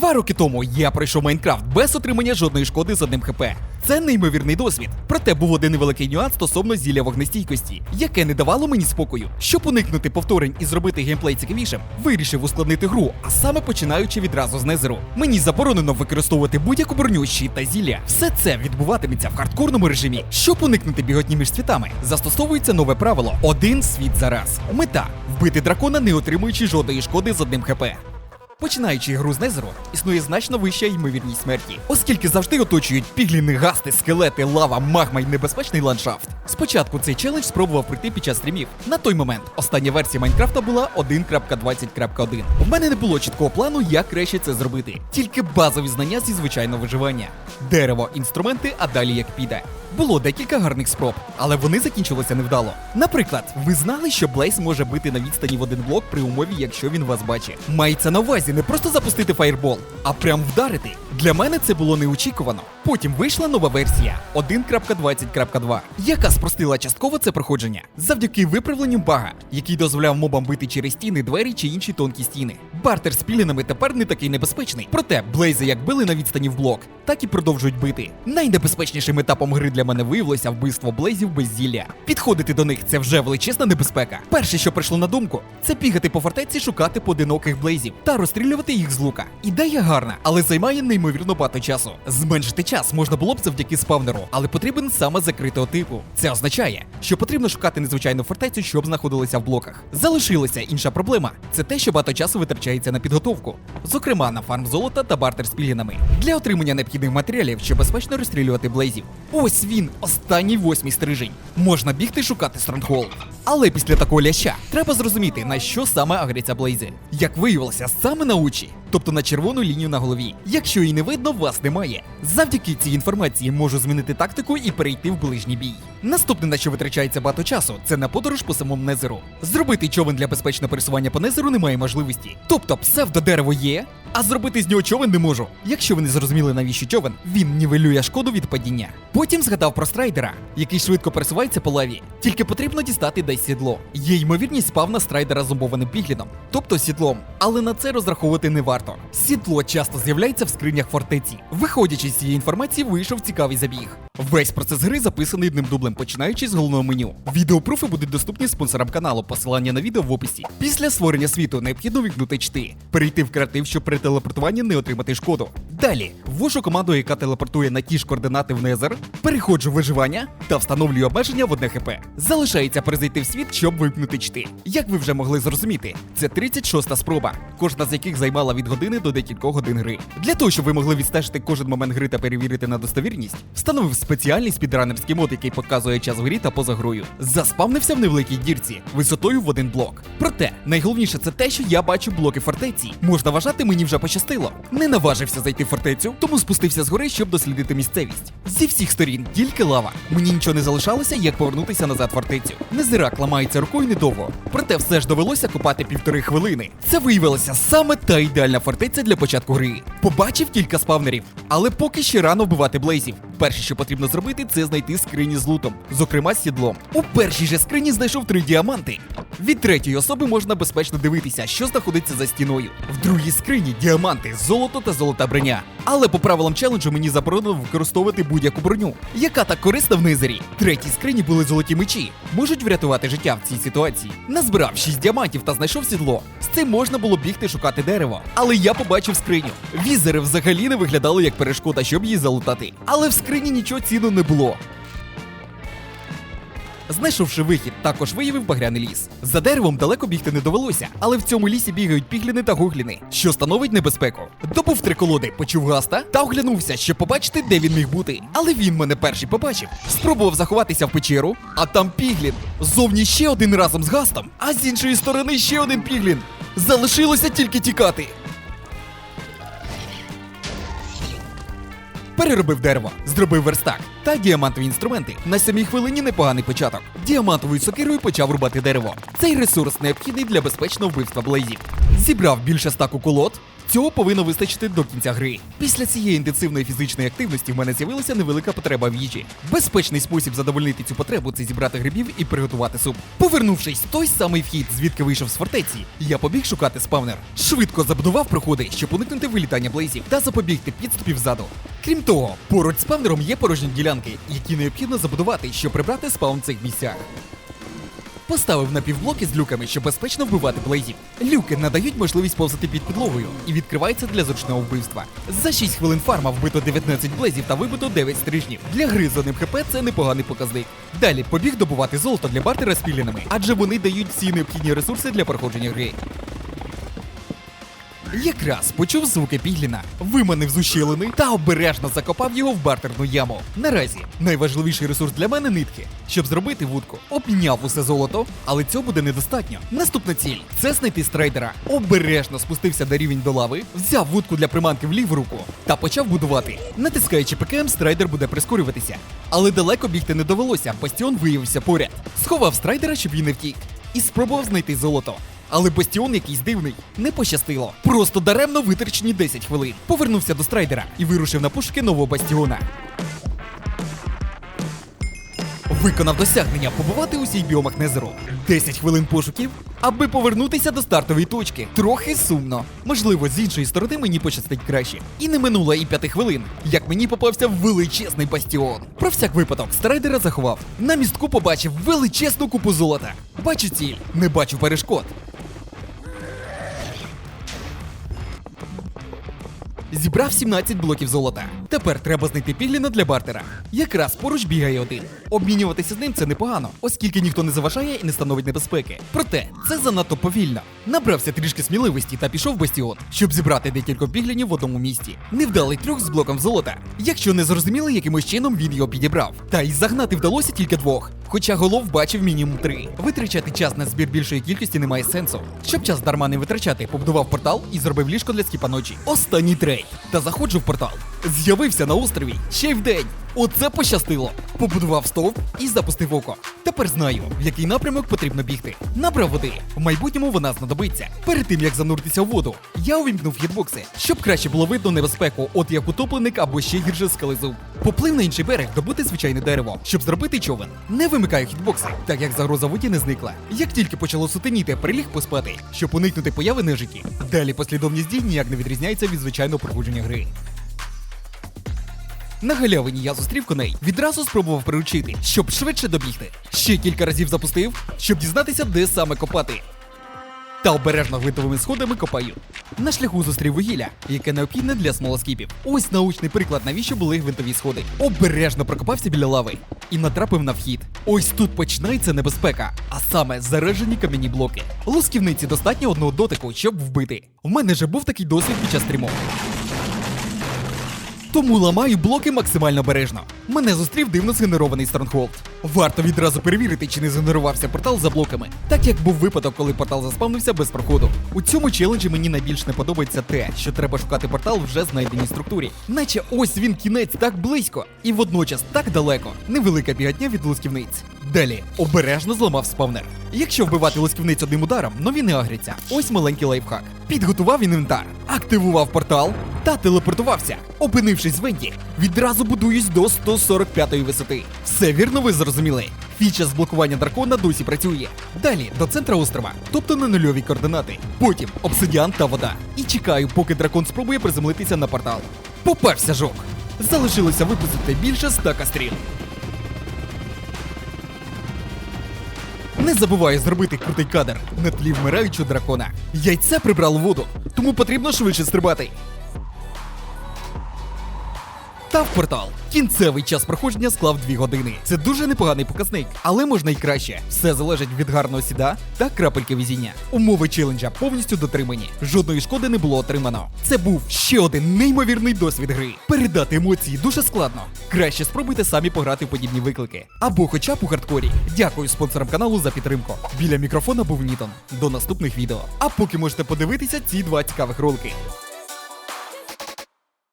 Два роки тому я пройшов Майнкрафт без отримання жодної шкоди з одним хп. Це неймовірний досвід. Проте був один невеликий нюанс стосовно зілля вогнестійкості, яке не давало мені спокою. Щоб уникнути повторень і зробити геймплей цікавішим, вирішив ускладнити гру, а саме починаючи відразу з незеру. Мені заборонено використовувати будь-яку броню, щит та зілля. Все це відбуватиметься в хардкорному режимі. Щоб уникнути біготні між світами, застосовується нове правило: один світ за раз. Мета вбити дракона, не отримуючи жодної шкоди з одним хп. Починаючи гру з Незеру, існує значно вища ймовірність смерті, оскільки завжди оточують пігліни, гасти, скелети, лава, магма й небезпечний ландшафт. Спочатку цей челендж спробував пройти під час стрімів. На той момент остання версія Майнкрафта була 1.20.1. В мене не було чіткого плану, як краще це зробити. Тільки базові знання зі звичайного виживання. Дерево, інструменти, а далі як піде. Було декілька гарних спроб, але вони закінчилися невдало. Наприклад, ви знали, що Блейз може бити на відстані в один блок при умові, якщо він вас бачить. Мається на увазі не просто запустити фаєрбол, а прям вдарити. Для мене це було неочікувано. Потім вийшла нова версія 1.20.2, яка спростила частково це проходження завдяки виправленню бага, який дозволяв мобам бити через стіни, двері чи інші тонкі стіни. Бартер з пілінами тепер не такий небезпечний. Проте блейзи як били на відстані в блок, так і продовжують бити. Найнебезпечнішим етапом гри для мене виявилося вбивство блейзів без зілля. Підходити до них це вже величезна небезпека. Перше, що прийшло на думку, це бігати по фортеці, шукати поодиноких блейзів та розстрілювати їх з лука. Ідея гарна, але займає неймовірно багато часу. Зменшити час можна було б завдяки спавнеру, але потрібен саме закритого типу. Це означає, що потрібно шукати незвичайну фортецю, щоб знаходилися в блоках. Залишилася інша проблема це те, що багато часу витрачається на підготовку, зокрема на фарм золота та бартер з пілінами. Для отримання необхідних матеріалів, щоб безпечно розстрілювати блейзів. Ось він, останній восьмий стрижень. Можна бігти шукати Стронгхолд. Але після такого ляща треба зрозуміти, на що саме агряться блейзи. Як виявилося, саме на очі, тобто на червону лінію на голові. Якщо її не видно, вас немає. Завдяки цій інформації можу змінити тактику і перейти в ближній бій. Наступне, на що витрачається багато часу, це на подорож по самому незеру. Зробити човен для безпечного пересування по незеру немає можливості. Тобто псевдодерево є, а зробити з нього човен не можу. Якщо ви не зрозуміли, навіщо човен, він нівелює шкоду від падіння. Потім згадав про страйдера, який швидко пересувається по лаві. Тільки потрібно дістати десь сідло. Є ймовірність спавна страйдера зомбованим пігліном, тобто сідлом. Але на це розраховувати не варто. Сідло часто з'являється в скринях фортеці. Виходячи з цієї інформації, вийшов цікавий забіг. Весь процес гри записаний одним дублем, починаючи з головного меню. Відеопруфи будуть доступні спонсорам каналу. Посилання на відео в описі. Після створення світу необхідно вікнути чти, перейти в креатив, щоб при телепортуванні не отримати шкоду. Далі ввожу команду, яка телепортує на ті ж координати в Незер, переходжу в виживання та встановлюю обмеження в одне хп. Залишається перезайти в світ, щоб вимкнути чти. Як ви вже могли зрозуміти, це 36-та спроба, кожна з яких займала від години до декількох годин гри. Для того, щоб ви могли відстежити кожен момент гри та перевірити на достовірність, встановив спеціальний спідранерський мод, який показує час в грі та поза грою. Заспавнився в невеликій дірці висотою в один блок. Проте найголовніше це те, що я бачу блоки фортеці. Можна вважати, мені вже пощастило. Не наважився зайти в фортецю, тому спустився з гори, щоб дослідити місцевість. Зі всіх сторін тільки лава. Мені нічого не залишалося, як повернутися назад в фортецю. Незирак ламається рукою недовго. Проте все ж довелося копати півтори хвилини. Це виявилося саме та ідеальна фортеця для початку гри. Побачив кілька спавнерів, але поки ще рано вбивати блейзів. Перше, що потрібно зробити, це знайти скрині з лутом, зокрема сідлом. У першій же скрині знайшов три діаманти. Від третьої особи можна безпечно дивитися, що знаходиться за стіною. В другій скрині діаманти, золото та золота броня. Але по правилам челенджу мені заборонено використовувати будь-яку броню, яка так корисна в низері. Третій скрині були золоті мечі, можуть врятувати життя в цій ситуації. Назбирав 6 діамантів та знайшов сідло. З цим можна було бігти шукати дерево. Але я побачив скриню. Візери взагалі не виглядали як перешкода, щоб її залутати. Але в скрині нічого цінного не було. Знайшовши вихід, також виявив багряний ліс. За деревом далеко бігти не довелося, але в цьому лісі бігають пігліни та гугліни, що становить небезпеку. Добув три колоди, почув гаста та оглянувся, щоб побачити, де він міг бути. Але він мене перший побачив. Спробував заховатися в печеру, а там піглін. Зовні ще один разом з гастом, а з іншої сторони ще один піглін. Залишилося тільки тікати. Переробив дерево, зробив верстак та діамантові інструменти. На сьомій хвилині непоганий початок. Діамантовою сокирою почав рубати дерево. Цей ресурс необхідний для безпечного вбивства блейзів. Зібрав більше стаку колод. Цього повинно вистачити до кінця гри. Після цієї інтенсивної фізичної активності в мене з'явилася невелика потреба в їжі. Безпечний спосіб задовольнити цю потребу це зібрати грибів і приготувати суп. Повернувшись в той самий вхід, звідки вийшов з фортеці, я побіг шукати спавнер. Швидко забудував проходи, щоб уникнути вилітання блейзів та запобігти підступів ззаду. Крім того, поруч з спавнером є порожні ділянки, які необхідно забудувати, щоб прибрати спаун в цих місцях. Поставив напівблоки з люками, щоб безпечно вбивати блейзів. Люки надають можливість повзати під підлогою і відкриваються для зручного вбивства. За 6 хвилин фарма вбито 19 блейзів та вибито 9 стрижнів. Для гри з одним хп це непоганий показник. Далі побіг добувати золото для бартера з пілінами, адже вони дають всі необхідні ресурси для проходження гри. Якраз почув звуки Пігліна, виманив з ущелини та обережно закопав його в бартерну яму. Наразі найважливіший ресурс для мене нитки. Щоб зробити вудку, обміняв усе золото, але цього буде недостатньо. Наступна ціль це знайти страйдера. Обережно спустився на рівень до лави, взяв вудку для приманки в ліву руку та почав будувати. Натискаючи ПКМ, страйдер буде прискорюватися. Але далеко бігти не довелося, бастіон виявився поряд. Сховав страйдера, щоб він не втік, і спробував знайти золото. Але бастіон якийсь дивний. Не пощастило. Просто даремно витрачені 10 хвилин. Повернувся до страйдера і вирушив на пошуки нового бастіона. Виконав досягнення побувати у всіх біомах Незеру. 10 хвилин пошуків, аби повернутися до стартової точки. Трохи сумно. Можливо, з іншої сторони мені пощастить краще. І не минуло і 5 хвилин, як мені попався величезний бастіон. Про всяк випадок страйдера заховав. На містку побачив величезну купу золота. Бачу ціль, не бачу перешкод. Зібрав 17 блоків золота. Тепер треба знайти пігліна для бартера. Якраз поруч бігає один. Обмінюватися з ним це непогано, оскільки ніхто не заважає і не становить небезпеки. Проте це занадто повільно. Набрався трішки сміливості та пішов в бастіон, щоб зібрати декілька піглінів в одному місці. Невдалий трюк з блоком золота. Якщо не зрозуміли, якимось чином він його підібрав. Та й загнати вдалося тільки двох. Хоча голов бачив мінімум три. Витрачати час на збір більшої кількості немає сенсу. Щоб час дарма не витрачати, побудував портал і зробив ліжко для скіпа ночі. Останній трейд. Та заходжу в портал. З'явився на острові ще й вдень. Оце пощастило. Побудував стовп і запустив око. Тепер знаю, в який напрямок потрібно бігти. Набрав води. В майбутньому вона знадобиться. Перед тим як зануритися у воду, я увімкнув хітбокси, щоб краще було видно небезпеку, от як утопленик або ще гірше скалезуб. Поплив на інший берег добути звичайне дерево, щоб зробити човен. Не вимикаю хітбокси, так як загроза воді не зникла. Як тільки почало сутеніти, приліг поспати, щоб уникнути появи нежиті. Далі послідовність дій ніяк не відрізняється від звичайного проходження гри. На галявині я зустрів коней, відразу спробував приручити, щоб швидше добігти. Ще кілька разів запустив, щоб дізнатися, де саме копати. Та обережно гвинтовими сходами копаю. На шляху зустрів вугілля, яке необхідне для смолоскіпів. Ось научний приклад, навіщо були гвинтові сходи. Обережно прокопався біля лави і натрапив на вхід. Ось тут починається небезпека, а саме заражені кам'яні блоки. Лусківниці достатньо одного дотику, щоб вбити. У мене же був такий досвід під час стріму. Тому ламаю блоки максимально бережно. Мене зустрів дивно згенерований Стронгхолд. Варто відразу перевірити, чи не згенерувався портал за блоками, так як був випадок, коли портал заспавнився без проходу. У цьому челенджі мені найбільш не подобається те, що треба шукати портал вже знайденій структурі. Наче ось він кінець так близько, і водночас так далеко. Невелика бігатня від лусківниць. Далі обережно зламав спавнер. Якщо вбивати лусківниць одним ударом, нові не агряться. Ось маленький лайфхак. Підготував інвентар, активував портал та телепортувався. Опинившись в венті, відразу будуюсь до 145-ї висоти. Все вірно ви зрозуміли. Фіча з блокування дракона досі працює. Далі до центра острова, тобто на нульові координати. Потім обсидіан та вода. І чекаю, поки дракон спробує приземлитися на портал. Поперся жок. Залишилося випустити більше ста стріл. Не забувай зробити крутий кадр на тлі вмираючого дракона. Яйце прибрало воду, тому потрібно швидше стрибати. Та в портал. Кінцевий час проходження склав 2 години. Це дуже непоганий показник, але можна й краще. Все залежить від гарного сіда та крапельки везіння. Умови челенджа повністю дотримані. Жодної шкоди не було отримано. Це був ще один неймовірний досвід гри. Передати емоції дуже складно. Краще спробуйте самі пограти в подібні виклики. Або хоча б у хардкорі. Дякую спонсорам каналу за підтримку. Біля мікрофона був Нітон. До наступних відео. А поки можете подивитися ці два цікавих ролики.